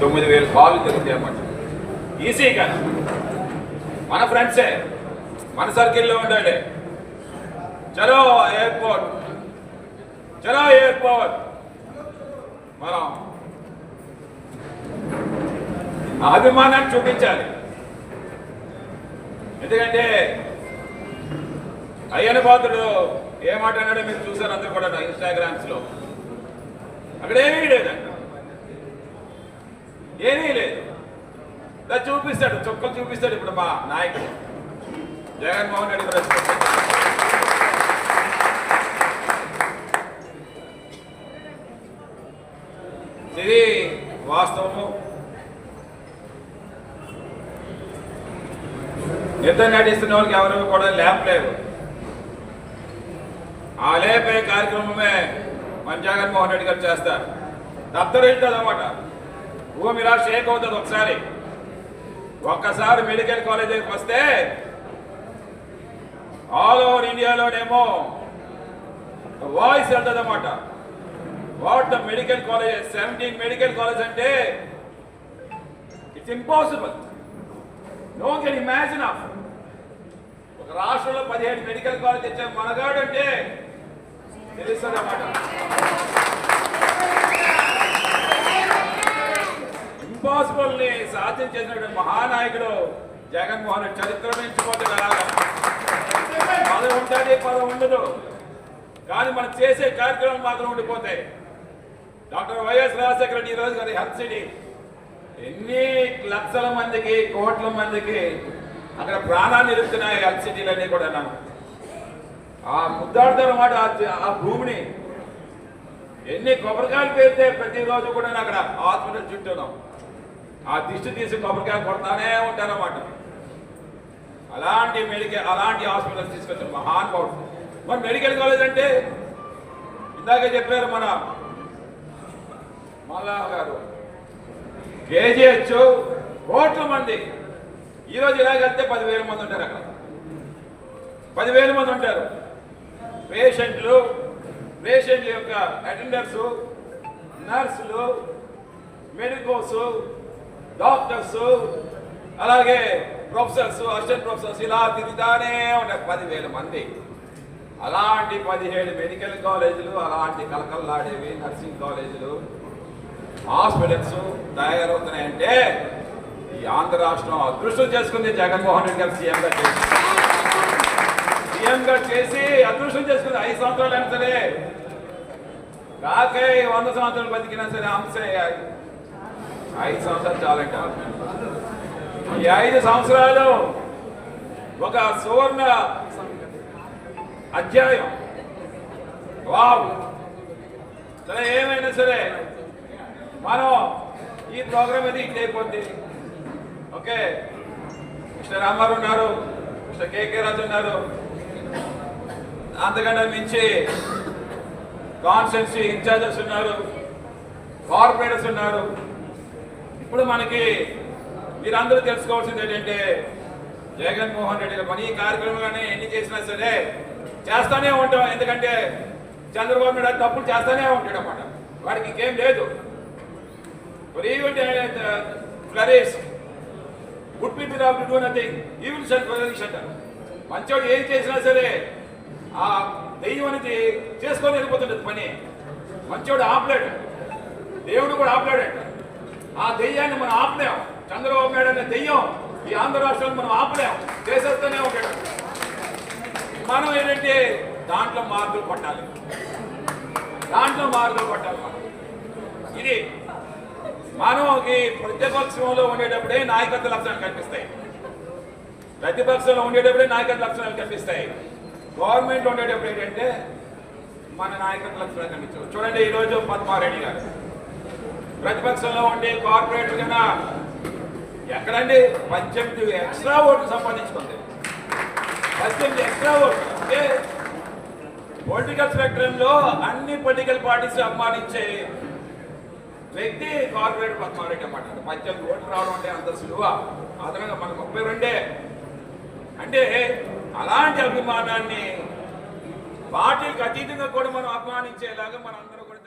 తొమ్మిది కాలు తిరిగితే అన్నమాట ఈజీగా మన ఫ్రెండ్సే. మన సర్కిల్లో ఉండాలి చలో ఎయిర్పోర్ట్. చలో ఎయిర్పోర్ట్. మనం అభిమానాన్ని చూపించాలి. ఎందుకంటే అయ్యన పాత్రుడు ఏ అన్నాడో మీరు చూసారు అందరు కూడా ఇన్స్టాగ్రామ్స్లో అక్కడ ఏమీ లేదంట. ఏమీ లేదు. చూపిస్తాడు చుక్కలు చూపిస్తాడు ఇప్పుడు మా నాయకుడు. జగన్మోహన్ రెడ్డి గారు ఇది వాస్తవము. నిద్ర నడిస్తున్న వాళ్ళకి ఎవరు కూడా ల్యాప్ లేవు. ఆ లేపే కార్యక్రమమే మన జగన్మోహన్ రెడ్డి గారు చేస్తారు. దత్తరింటుంది అనమాట భూమి ఇలా షేక్ అవుతుంది ఒకసారి. ఒక్కసారి మెడికల్ కాలేజీకి వస్తే ఆల్ ఓవర్ ఇండియాలోనేమో వాయిస్ వెళ్తుంది అనమాట what the medical college? Seventeen medical college అంటే it's impossible. No can imagine of. ఒక రాష్ట్రంలో పదిహేడు మెడికల్ కాలేజ్ ఇచ్చే మనగాడు అంటే తెలుస్తుంది అన్నమాట ఇంపాసిబుల్ని సాధ్యం చేసినటువంటి మహానాయకుడు జగన్మోహన్ రెడ్డి చరిత్ర మించిపోతే పదవి ఉంటుంది పదవి ఉండదు. కానీ మనం చేసే కార్యక్రమం మాత్రం ఉండిపోతాయి డాక్టర్ వైఎస్ రాజశేఖర రెడ్డి ఈరోజు గారి హెల్త్ సిటీ. ఎన్ని లక్షల మందికి కోట్ల మందికి అక్కడ ప్రాణాన్ని నిలుపుతున్నాయి హెల్త్ సిటీలన్నీ కూడా ఆ ముద్దాడుతారు మాట ఆ- ఆ భూమిని ఎన్ని కొబ్బరికాయలు పేరితే ప్రతిరోజు కూడా అక్కడ హాస్పిటల్ చుట్టూనాం. ఆ దిష్టి తీసి కొబ్బరికాయ కొడతానే ఉంటారన్నమాట. అలాంటి మెడికల్ అలాంటి హాస్పిటల్కి తీసుకొచ్చి మహాన్ మహానుభావుడు మరి మెడికల్ కాలేజ్ అంటే? ఇందాకే చెప్పారు మన మల్లా గారు. కేజీహెచ్ కోట్ల మంది. ఈరోజు ఇలాగెళ్తే పదివేల మంది ఉంటారు అక్కడ. పదివేల మంది ఉంటారు. పేషెంట్లు పేషెంట్ల యొక్క అటెండర్సు నర్సులు మెడికోసు డాక్టర్స్ అలాగే ప్రొఫెసర్స్ అసిస్టెంట్ ప్రొఫెసర్స్ ఇలా తిరుగుతానే ఉన్నారు పదివేల మంది. అలాంటి పదిహేడు మెడికల్ కాలేజీలు అలాంటి కలకల్లాడేవి నర్సింగ్ కాలేజీలు హాస్పిటల్స్ తయారవుతున్నాయంటే ఈ ఆంధ్ర రాష్ట్రం అదృష్టం చేసుకుంది జగన్మోహన్ రెడ్డి గారు సీఎంగా చేసి. సీఎంగా చేసి అదృష్టం చేసుకుంది ఐదు సంవత్సరాలు అయినా సరే. కాకే వంద సంవత్సరాలు బతికినా సరే అంశే ఐదు సంవత్సరాలు చాలంట ఈ ఐదు సంవత్సరాలు ఒక సువర్ణ అధ్యాయం. వావ్. సరే ఏమైనా సరే మనం ఈ ప్రోగ్రామ్ అది ఇట్లయిపోద్ది ఓకే? మిస్టర్ రామారావు ఉన్నారు మిస్టర్ కేకే రాజు ఉన్నారు. అంతకంటే మించి కాన్స్టెన్సీ ఇన్ఛార్జెస్ ఉన్నారు కార్పొరేటర్స్ ఉన్నారు. ఇప్పుడు మనకి మీరందరూ తెలుసుకోవాల్సింది ఏంటంటే జగన్మోహన్ రెడ్డి పని కార్యక్రమం ఈ ఎన్ని చేసినా సరే చేస్తానే ఉంటాం. ఎందుకంటే చంద్రబాబు నాయుడు తప్పులు చేస్తానే ఉంటాడు అన్నమాట. వాడికి ఇంకేం లేదు. ఫ్లరీస్ good people have do nothing ఈ సెల్ అంటారు. మంచోడు ఏం చేసినా సరే ఆ దెయ్యం అనేది చేసుకొని వెళ్ళిపోతుండదు పని. మంచోడు ఆపలేడు. దేవుడు కూడా ఆపలేడంట. ఆ దెయ్యాన్ని మనం ఆపలేం. చంద్రబాబు నాయుడు అనే దెయ్యం ఈ ఆంధ్ర రాష్ట్రాన్ని మనం ఆపలేం. చేసేస్తూనే ఉంటాడు మనం ఏంటంటే దాంట్లో మార్పులు కొట్టాలి దాంట్లో మార్పులు కొట్టాలి మనం. ఇది మనకి ప్రతిపక్షంలో ఉండేటప్పుడే నాయకత్వ లక్షణాలు కనిపిస్తాయి. ప్రతిపక్షంలో ఉండేటప్పుడే నాయకత్వ లక్షణాలు కనిపిస్తాయి. గవర్నమెంట్ ఉండేటప్పుడు ఏంటంటే మన నాయకత్వ లక్షణాలు కనిపించవు. చూడండి ఈరోజు పద్మారెడ్డి గారు. ప్రతిపక్షంలో ఉండే కార్పొరేటర్ కన్నా ఎక్కడండి పద్దెనిమిది ఎక్స్ట్రా ఓట్లు సంపాదించుకుంది. పద్దెనిమిది ఎక్స్ట్రా ఓట్లు. అంటే పొలిటికల్ స్పెక్ట్రంలో అన్ని పొలిటికల్ పార్టీస్ అభిమానించే వ్యక్తి కార్పొరేట్ పద్మారెడ్డి అన్నమాట. పద్దెనిమిది ఓట్లు రావడం అంటే అంత సులువ? అదనంగా మనకు ముప్పై రెండే. అంటే అలాంటి అభిమానాన్ని పార్టీకి అతీతంగా కూడా మనం అభిమానించేలాగా మనందరూ కూడా